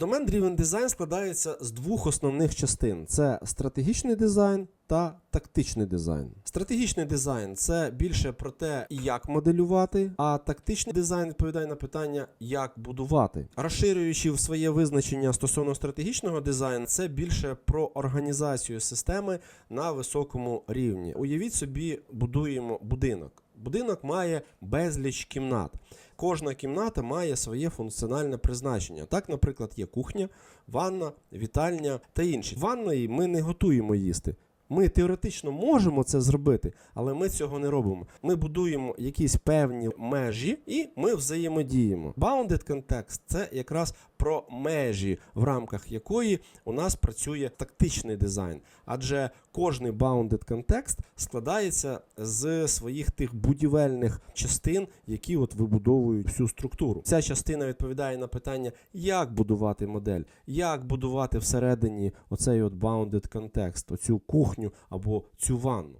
Driven Design складається з двох основних частин: це стратегічний дизайн та тактичний дизайн. Стратегічний дизайн це більше про те, як моделювати, а тактичний дизайн відповідає на питання, як будувати. Розширюючи в своє визначення стосовно стратегічного дизайну, це більше про організацію системи на високому рівні. Уявіть собі, будуємо будинок. Будинок має безліч кімнат. Кожна кімната має своє функціональне призначення. Так, наприклад, є кухня, ванна, вітальня та інші. Ванної ми не готуємо їсти. Ми теоретично можемо це зробити, але ми цього не робимо. Ми будуємо якісь певні межі і ми взаємодіємо. Bounded context – це якраз про межі, в рамках якої у нас працює тактичний дизайн. Адже кожний bounded context складається з своїх тих будівельних частин, які от вибудовують всю структуру. Ця частина відповідає на питання, як будувати модель, як будувати всередині оцей от bounded context, оцю кухню або цю ванну.